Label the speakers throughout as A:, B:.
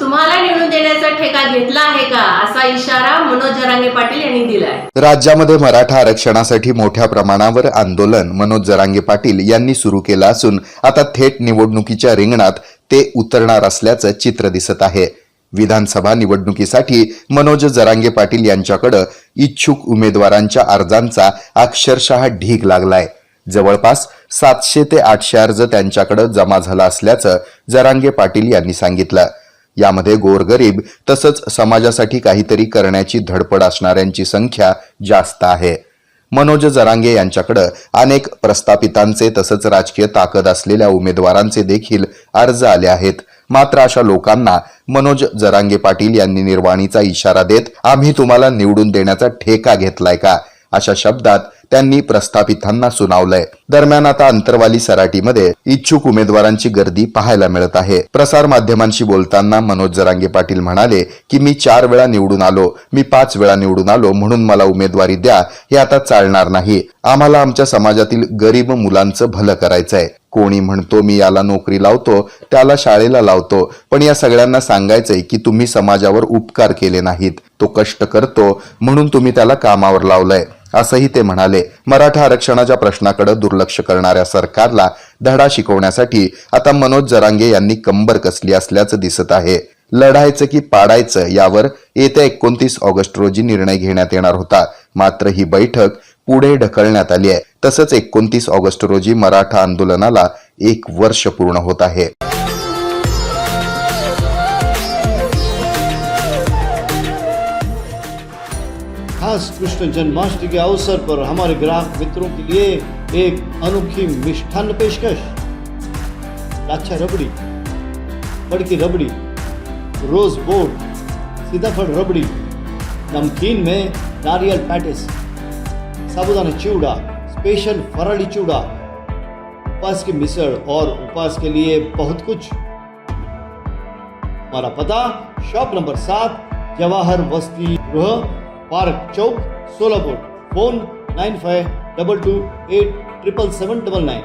A: तुम्हाला निवडून देण्याचा ठेका घेतला आहे का? असा इशारा मनोज जरांगे पाटील यांनी दिलाय.
B: राज्यामध्ये मराठा आरक्षणासाठी मोठ्या प्रमाणावर आंदोलन मनोज जरांगे पाटील यांनी सुरू केलं असून आता थेट निवडणुकीच्या रिंगणात ते उतरणार असल्याचं चित्र दिसत आहे. विधानसभा निवडणुकीसाठी मनोज जरांगे पाटील यांच्याकडं इच्छुक उमेदवारांच्या अर्जांचा अक्षरशः ढीग लागलाय. जवळपास सातशे ते आठशे अर्ज त्यांच्याकडे जमा झाला असल्याचं जरांगे पाटील यांनी सांगितलं. यामध्ये गोरगरीब तसंच समाजासाठी काहीतरी करण्याची धडपड असणाऱ्यांची संख्या जास्त आहे. मनोज जरांगे यांच्याकडे अनेक प्रस्थापितांचे तसंच राजकीय ताकद असलेल्या उमेदवारांचे देखील अर्ज आले आहेत. मात्र अशा लोकांना मनोज जरांगे पाटील यांनी निर्वाणीचा इशारा देत आम्ही तुम्हाला निवडून देण्याचा ठेका घेतलाय का? अशा शब्दात त्यांनी प्रस्थापितांना सुनावलंय. दरम्यान आता अंतरवाली सराटीमध्ये इच्छुक उमेदवारांची गर्दी पाहायला मिळत आहे. प्रसार माध्यमांशी बोलताना मनोज जरांगे पाटील म्हणाले की मी चार वेळा निवडून आलो. मी पाच वेळा निवडून आलो. म्हणून मला उमेदवारी द्या. हे आता चालणार नाही. आम्हाला आमच्या समाजातील गरीब मुलांचं भलं करायचंय. कोणी म्हणतो मी याला नोकरी लावतो त्याला शाळेला लावतो. पण या सगळ्यांना सांगायचंय की तुम्ही समाजावर उपकार केले नाहीत. तो कष्ट करतो म्हणून तुम्ही त्याला कामावर लावलंय. असंही ते म्हणाले. मराठा आरक्षणाच्या प्रश्नाकडे दुर्लक्ष करणाऱ्या सरकारला धडा शिकवण्यासाठी आता मनोज जरांगे यांनी कंबर कसली असल्याचं दिसत आहे. लढायचं की पाडायचं यावर येत्या एकोणतीस ऑगस्ट रोजी निर्णय घेण्यात येणार होता. मात्र ही बैठक पुढे ढकलण्यात आली आहे. तसंच एकोणतीस ऑगस्ट रोजी मराठा आंदोलनाला एक वर्ष पूर्ण होत आहे.
C: खास कृष्ण जन्माष्टमी के अवसर पर हमारे ग्राहक मित्रों के लिए एक अनोखी मिष्ठान पेशकश। लाच्छा रबड़ी बड़की रबड़ी रोज बोर्ड सीताफल रबड़ी नमकीन में नारियल पैटिस। साबुदाना चिवड़ा स्पेशल फराड़ी चिवड़ा उपास की मिसल और उपास के लिए बहुत कुछ। हमारा पता शॉप नंबर सात, जवाहर वस्ती गृह, park chowk, Solapur. Phone nine five double two eight triple seven double nine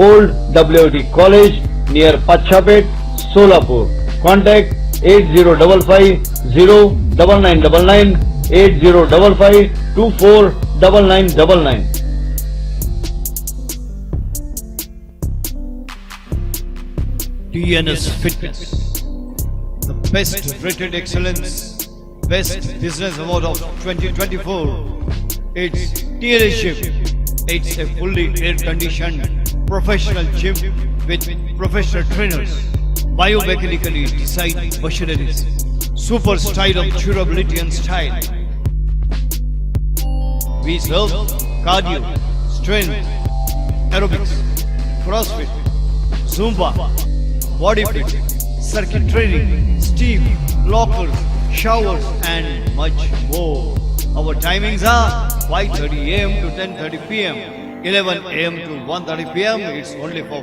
D: Old WIT College near Pachapet, Solapur. Contact 8055-0999, 8055-249999.
E: TNS Fitness, the best rated excellence, best business award of 2024. It's dealership. It's a fully air-conditioned professional gym with professional trainers, biomechanically designed machineries, super style of durability and style. We serve cardio, strength, aerobics, CrossFit, Zumba, body circuit training, steam, lockers, showers, and much more. Our timings are 5:30 a.m. to 10:30 p.m., 11 a.m. to 1:30 p.m. It's only for